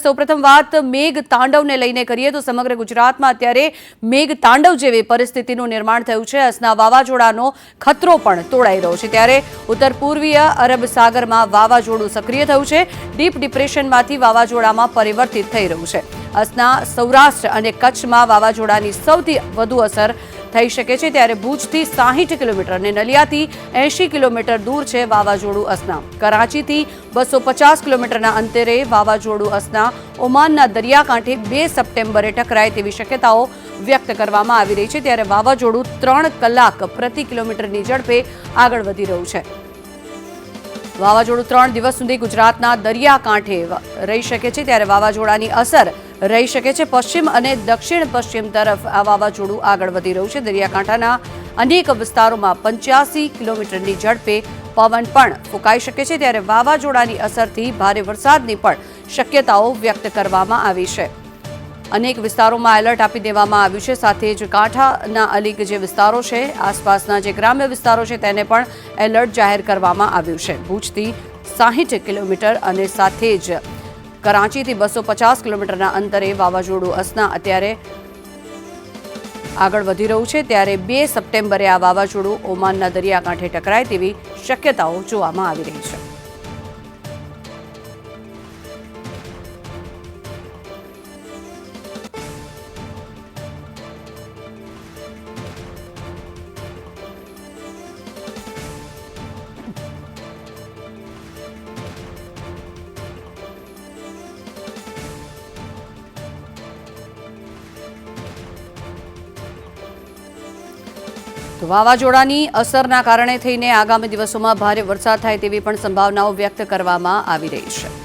સૌપ્રથમ વાત મેઘ તાંડવને લઈને કરીએ તો સમગ્ર ગુજરાતમાં અત્યારે મેઘ તાંડવ જેવી પરિસ્થિતિનું નિર્માણ થયું છે. અસના વાવાઝોડાનો ખતરો પણ તોડાઈ રહ્યો છે. ત્યારે ઉત્તર પૂર્વીય અરબ સાગરમાં વાવાઝોડું સક્રિય થયું છે. ડીપ ડિપ્રેશનમાંથી વાવાઝોડામાં પરિવર્તિત થઈ રહ્યું છે. અસના સૌરાષ્ટ્ર અને કચ્છમાં વાવાઝોડાની સૌથી વધુ અસર થઈ શકે છે ત્યારે ભુજથી સાહીઠ કિલોમીટર અને નલિયાથી એંશી કિલોમીટર દૂર છે વાવાઝોડું અસના. કરાચીથી બસો પચાસ કિલોમીટરના અંતરે વાવાઝોડું અસના. ઓમાનના દરિયાકાંઠે બે સપ્ટેમ્બરે ટકરાય તેવી શક્યતાઓ વ્યક્ત કરવામાં આવી રહી છે ત્યારે વાવાઝોડું ત્રણ કલાક પ્રતિ કિલોમીટરની ઝડપે આગળ વધી રહ્યું છે. વાવાઝોડું ત્રણ દિવસ સુધી ગુજરાતના દરિયાકાંઠે રહી શકે છે. ત્યારે વાવાઝોડાની અસર રહી શકે છે પશ્ચિમ અને દક્ષિણ પશ્ચિમ તરફ. આ વાવાઝોડું આગળ વધી રહ્યું છે. દરિયાકાંઠાના અનેક વિસ્તારોમાં પંચ્યાસી કિલોમીટરની ઝડપે પવન પણ ફૂંકાઈ શકે છે. ત્યારે વાવાઝોડાની અસરથી ભારે વરસાદની પણ શક્યતાઓ વ્યક્ત કરવામાં આવી છે. અનેક વિસ્તારોમાં એલર્ટ આપી દેવામાં આવ્યું છે. સાથે જ કાંઠાના અલીક જે વિસ્તારો છે, આસપાસના જે ગ્રામ્ય વિસ્તારો છે, તેને પણ એલર્ટ જાહેર કરવામાં આવ્યું છે. ભુજથી સાહીઠ કિલોમીટર અને સાથે જ કરાંચીથી બસો પચાસ કિલોમીટરના અંતરે વાવાઝોડું અસના અત્યારે આગળ વધી રહ્યું છે. ત્યારે બે સપ્ટેમ્બરે આ વાવાઝોડું ઓમાનના દરિયાકાંઠે ટકરાય તેવી શક્યતાઓ જોવામાં આવી રહી છે. વાવાઝોડાની અસરના કારણે થઈને આગામી દિવસોમાં ભારે વરસાદ થાય તેવી પણ સંભાવનાઓ વ્યક્ત કરવામાં આવી રહી છે.